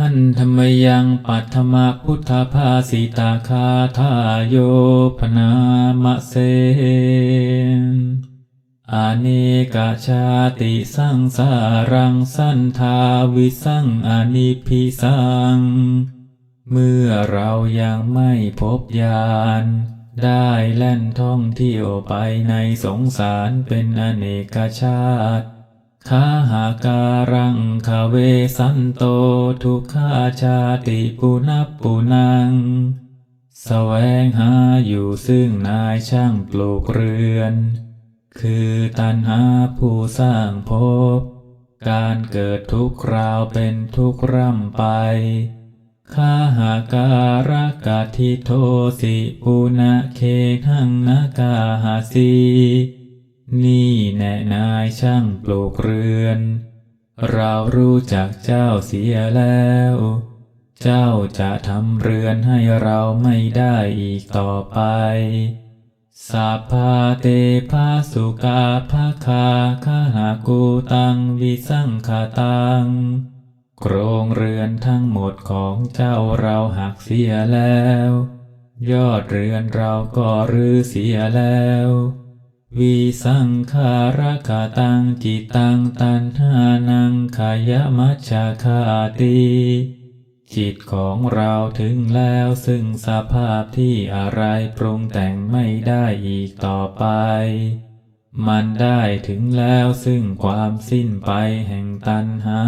หันธรรมยังปัทมพุทธภาสิตาคาทายโยพนามะเสอาเนกชาติสังสารังสันทาวิสังอนิพิสัง เมื่อเรายังไม่พบญาณได้แล่นท่องเที่ยวไปในสงสารเป็นอเนกชาติ คาหาการังคาเวสันโตทุกขาชาติปุนับปุนังแสวงหาอยู่ซึ่งนายช่างปลูกเรือน คือตันหาผู้สร้างภพ การเกิดทุกคราวเป็นทุกร่ำไป ข้าหาการะกาทิโทสิปุณะเคหังนากาหาสี นี่แน่นายช่างปลูกเรือน เรารู้จักเจ้าเสียแล้ว เจ้าจะทำเรือนให้เราไม่ได้อีกต่อไปสัพพาเตภาสุกาภาคาคาหากูตังวิสังขาตังโครงเรือนทั้งหมดของเจ้าเราหักเสียแล้ว ยอดเรือนเราก็รื้อเสียแล้ว วิสังขารคาตังจิตตังตันหานังขายมัจจาคาติจิตของเราถึงแล้วซึ่งสภาพที่อะไรปรุงแต่งไม่ได้อีกต่อไป มันได้ถึงแล้วซึ่งความสิ้นไปแห่งตัณหา